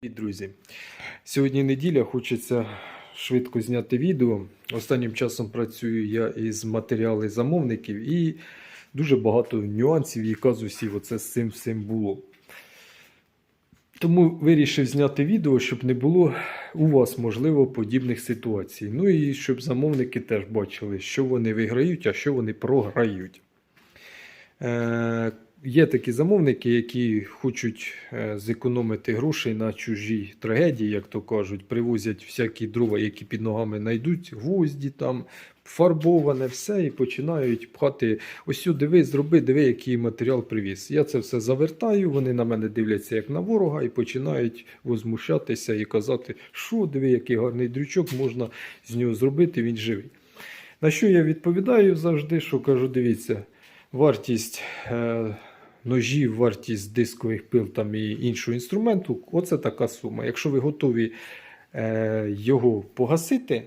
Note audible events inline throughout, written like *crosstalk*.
Привіт, друзі! Сьогодні неділя, хочеться швидко зняти відео. Останнім часом працюю я із матеріали замовників і дуже багато нюансів і казусів оце з цим всім було. Тому вирішив зняти відео, щоб не було у вас, можливо, подібних ситуацій. Ну і щоб замовники теж бачили, що вони виграють, а що вони програють. Е, Є такі замовники, які хочуть е, зекономити грошей на чужій трагедії, як то кажуть, привозять всякі дрова, які під ногами знайдуть, гвозді там, фарбоване, все, і починають пхати. Ось сюди диви, зроби, диви, який матеріал привіз. Я це все завертаю, вони на мене дивляться як на ворога і починають возмущатися і казати, що диви, який гарний дрючок, можна з нього зробити, він живий. На що я відповідаю завжди, що кажу, дивіться, вартість е, ножів, вартість дискових пил там і іншого інструменту, оце така сума. Якщо ви готові е, його погасити,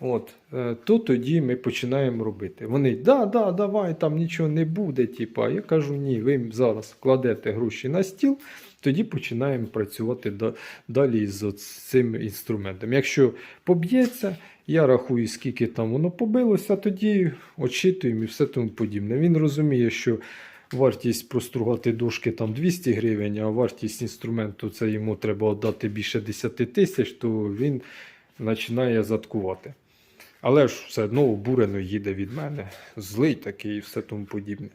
от, е, то тоді ми починаємо робити. Вони, да, да, давай, там нічого не буде. Типа. Я кажу, ні, ви зараз кладете гроші на стіл, тоді починаємо працювати да- далі з цим інструментом. Якщо поб'ється, я рахую, скільки там воно побилося, тоді очитуємо і все тому подібне. Він розуміє, що вартість простругати дошки там 200 гривень, а вартість інструменту це йому треба віддати більше 10 тисяч, то він починає заткувати. Але ж все одно обурено їде від мене, злий такий і все тому подібне.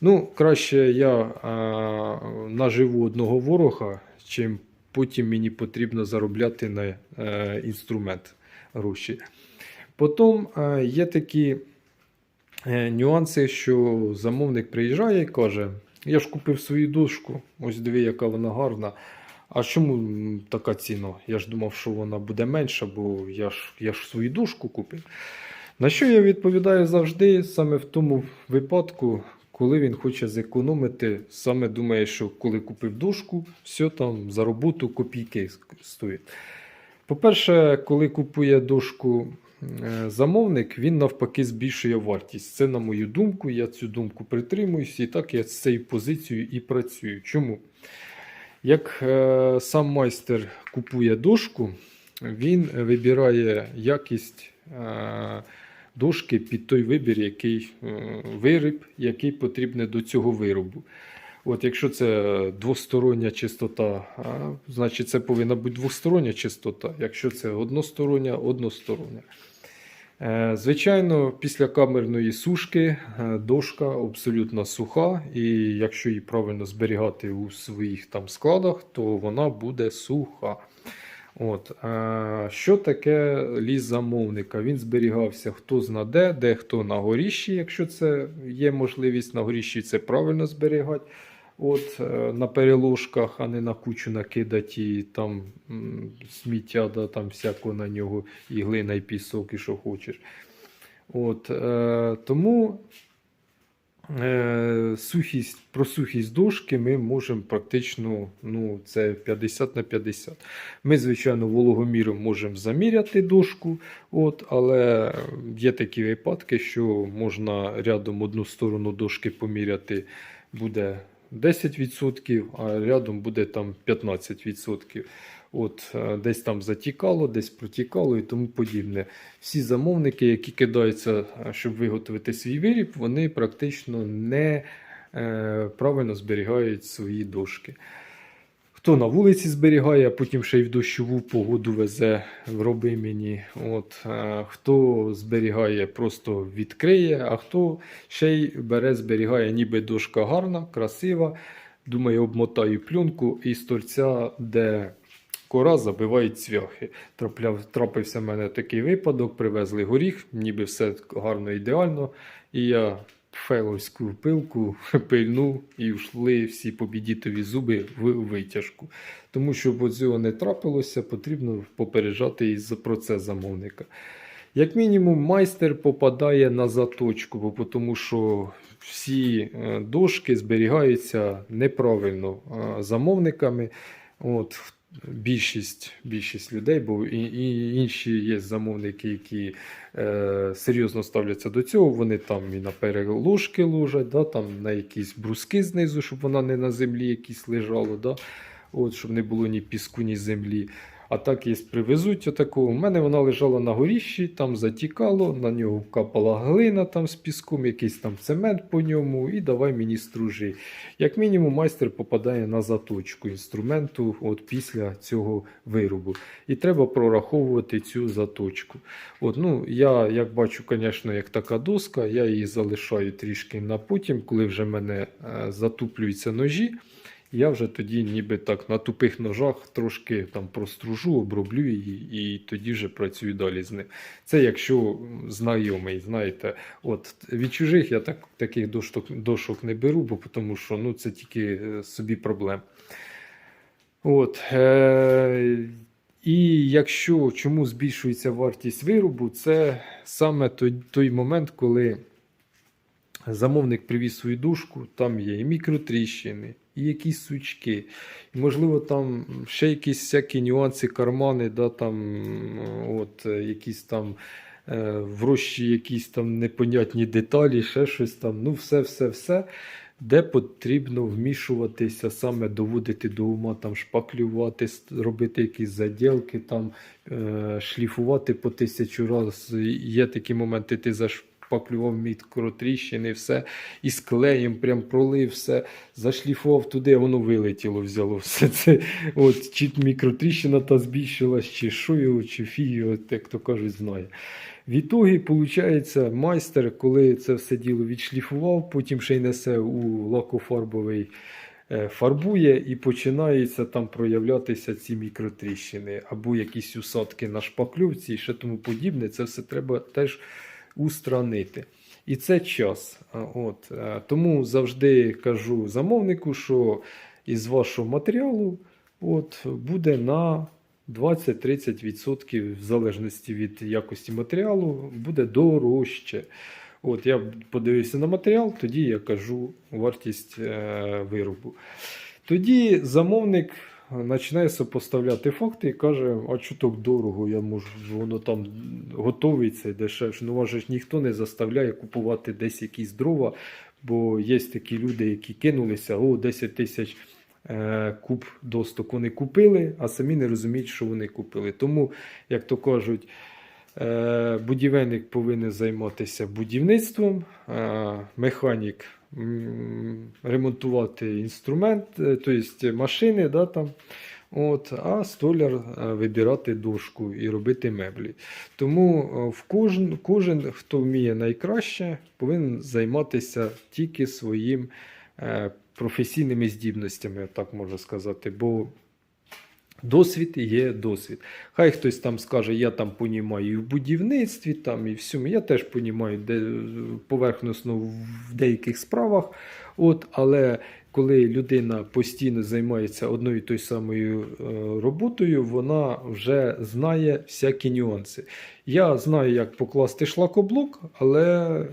Ну, краще я а, наживу одного ворога, чим потім мені потрібно заробляти на е, інструмент гроші. Потім е, є такі нюанси, що замовник приїжджає і каже: Я ж купив свою дошку, ось диви, яка вона гарна. А чому така ціна? Я ж думав, що вона буде менша, бо я ж, я ж свою дошку купив. На що я відповідаю завжди, саме в тому випадку, коли він хоче зекономити, саме думає, що коли купив дошку, все там за роботу копійки стоїть. По-перше, коли купує дошку е, замовник, він навпаки збільшує вартість. Це, на мою думку, я цю думку притримуюся, і так я з цією позицією і працюю. Чому? Як е, сам майстер купує дошку, він вибирає якість е, дошки під той вибір, який е, виріб, який потрібний до цього виробу. От Якщо це двостороння чистота, а, значить це повинна бути двостороння чистота. Якщо це одностороння, одностороння. Е, Звичайно, після камерної сушки е, дошка абсолютно суха, і якщо її правильно зберігати у своїх там складах, то вона буде суха. От. е, Що таке ліс замовника? Він зберігався хто зна де, де хто на горіщі, якщо це є можливість на горіщі це правильно зберігати. От, е, на переложках, а не на кучу накидати і там сміття, да, там всяко на нього, і глина, і пісок, і що хочеш. От, е, тому е, сухість, про сухість дошки ми можемо практично ну, це 50 на 50. Ми, звичайно, вологоміром можемо заміряти дошку, от, але є такі випадки, що можна рядом одну сторону дошки поміряти буде 10%, а рядом буде там 15%. От, е, десь там затікало, десь протікало і тому подібне. Всі замовники, які кидаються, е, щоб виготовити свій виріб, вони практично не е, правильно зберігають свої дошки. Хто на вулиці зберігає, а потім ще й в дощову погоду везе в робимені. От, е, хто зберігає, просто відкриє, а хто ще й бере, зберігає, ніби дошка гарна, красива. Думає, обмотаю пленку і з торця, де кора забивають цвяхи. Трапляв, трапився в мене такий випадок, привезли горіх, ніби все гарно ідеально. І я феловську пилку *laughs* пильнув і йшли всі побідітові зуби в витяжку. Тому щоб цього не трапилося, потрібно попереджати і про це замовника. Як мінімум, майстер попадає на заточку, бо тому що всі е, дошки зберігаються неправильно е, замовниками. От, більшість, більшість людей, бо і, і інші є замовники, які е, серйозно ставляться до цього. Вони там і на переложки ложать, да, там на якісь бруски знизу, щоб вона не на землі якісь лежала. Да. от, щоб не було ні піску, ні землі. А так, є привезуть отакого. У мене вона лежала на горіщі, там затікало, на нього капала глина там з піском, якийсь там цемент по ньому, і давай мені стружи. Як мінімум, майстер попадає на заточку інструменту от після цього виробу. І треба прораховувати цю заточку. От, ну, я, як бачу, звісно, як така доска, я її залишаю трішки на потім, коли вже мене е, затуплюються ножі. Я вже тоді ніби так на тупих ножах трошки там простружу, оброблю її і тоді вже працюю далі з ним. Це якщо знайомий, знаєте, от від чужих я так, таких дошок, дошок не беру, бо тому що ну, це тільки е, собі проблем. От, е- і якщо чому збільшується вартість виробу, це саме той, той момент, коли замовник привіз свою дужку, там є і мікротріщини, і якісь сучки, і, можливо, там ще якісь всякі нюанси, кармани, да, там, от, е, якісь там е, врощі, якісь там непонятні деталі, ще щось там, ну все, все, все. Де потрібно вмішуватися, саме доводити до ума, там шпаклювати, робити якісь заділки, там е, шліфувати по тисячу разів. Є такі моменти, ти зашпаклював мікротріщини, все, і з клеєм прям пролив все, зашліфував туди, воно вилетіло, взяло все це. От, чи мікротріщина та збільшилась, чи що чи його, як то кажуть, знає. В ітогі, виходить, майстер, коли це все діло відшліфував, потім ще й несе у лакофарбовий е, фарбує і починаються там проявлятися ці мікротріщини або якісь усадки на шпакльовці і ще тому подібне. Це все треба теж устранити. І це час. От. е, Тому завжди кажу замовнику, що із вашого матеріалу от, буде на 20-30% в залежності від якості матеріалу, буде дорожче. От я подивився на матеріал, тоді я кажу вартість е, виробу. Тоді замовник починає сопоставляти факти і каже, а чуток дорого, я можу, воно там готовий це дешевше. Ну, ж ніхто не заставляє купувати десь якісь дрова, бо є такі люди, які кинулися, о, 10 тисяч е, куб досток вони купили, а самі не розуміють, що вони купили. Тому, як то кажуть, е, будівельник повинен займатися будівництвом, механік ремонтувати інструмент, е, тобто машини, да, там, от, а столяр е, вибирати дошку і робити меблі. Тому е, в кожен, кожен, хто вміє найкраще, повинен займатися тільки своїм професійними здібностями, так можна сказати. Бо Досвід є досвід. Хай хтось там скаже, я там понімаю і в будівництві, там і всьому. Я теж понімаю де, поверхносно в деяких справах. От, але коли людина постійно займається одною і тою самою е, роботою, вона вже знає всякі нюанси. Я знаю, як покласти шлакоблок, але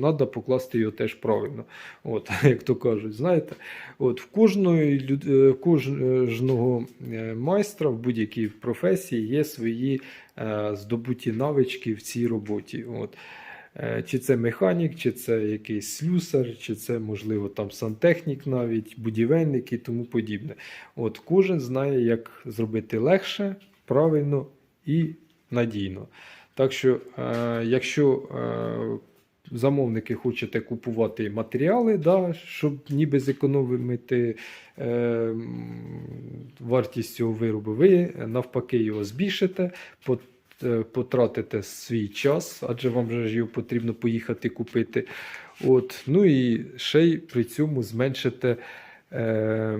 треба покласти його теж правильно. От, *laughs* як то кажуть, знаєте. От, в кожної, е, кожного е, майстра в будь-якій професії є свої здобуті навички в цій роботі. От. Е, Чи це механік, чи це якийсь слюсар, чи це, можливо, там сантехнік навіть, будівельник і тому подібне. От кожен знає, як зробити легше, правильно і надійно. Так що, е, якщо е, замовники хочете купувати матеріали, да, щоб ніби зекономити е, вартість цього виробу, ви навпаки його збільшите, потратите свій час, адже вам же його потрібно поїхати купити. От, ну і ще й при цьому зменшите е,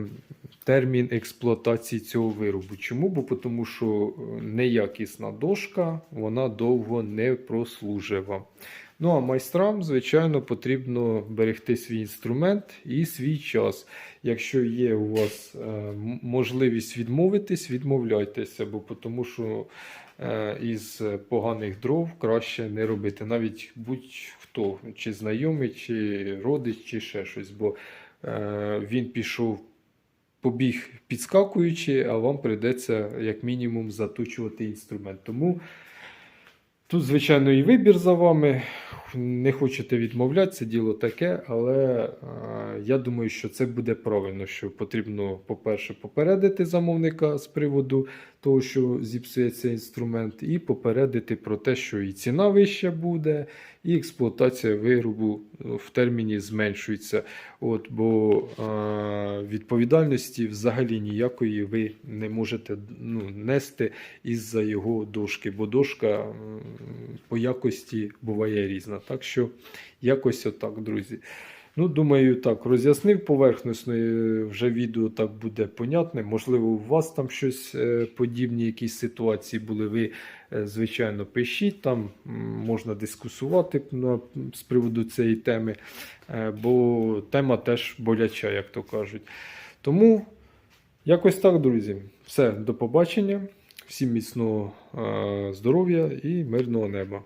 термін експлуатації цього виробу. Чому? Бо тому що е, неякісна дошка, вона довго не прослужить вам. Ну а майстрам, звичайно, потрібно берегти свій інструмент і свій час. Якщо є у вас е, можливість відмовитись, відмовляйтеся, бо тому що е, із поганих дров краще не робити. Навіть будь-хто, чи знайомий, чи родич, чи ще щось. Бо е, він пішов, побіг підскакуючи, а вам прийдеться як мінімум заточувати інструмент. Тому Тут, звичайно, і вибір за вами. Не хочете відмовлятися, діло таке, але е, я думаю, що це буде правильно, що потрібно, по-перше, попередити замовника з приводу того, що зіпсується інструмент, і попередити про те, що і ціна вища буде, і експлуатація виробу е, в терміні зменшується. От, бо е, відповідальності взагалі ніякої ви не можете ну, нести із-за його дошки, бо дошка по якості буває різна. Так що якось отак, друзі. Ну, думаю, так, роз'яснив поверхносно, е, вже відео так буде понятне. Можливо, у вас там щось е, подібні, якісь ситуації були. Ви, е, звичайно, пишіть там, можна дискусувати з приводу цієї теми, бо тема теж боляча, як то кажуть. Тому якось так, друзі. Все, до побачення. Всім міцного здоров'я і мирного неба.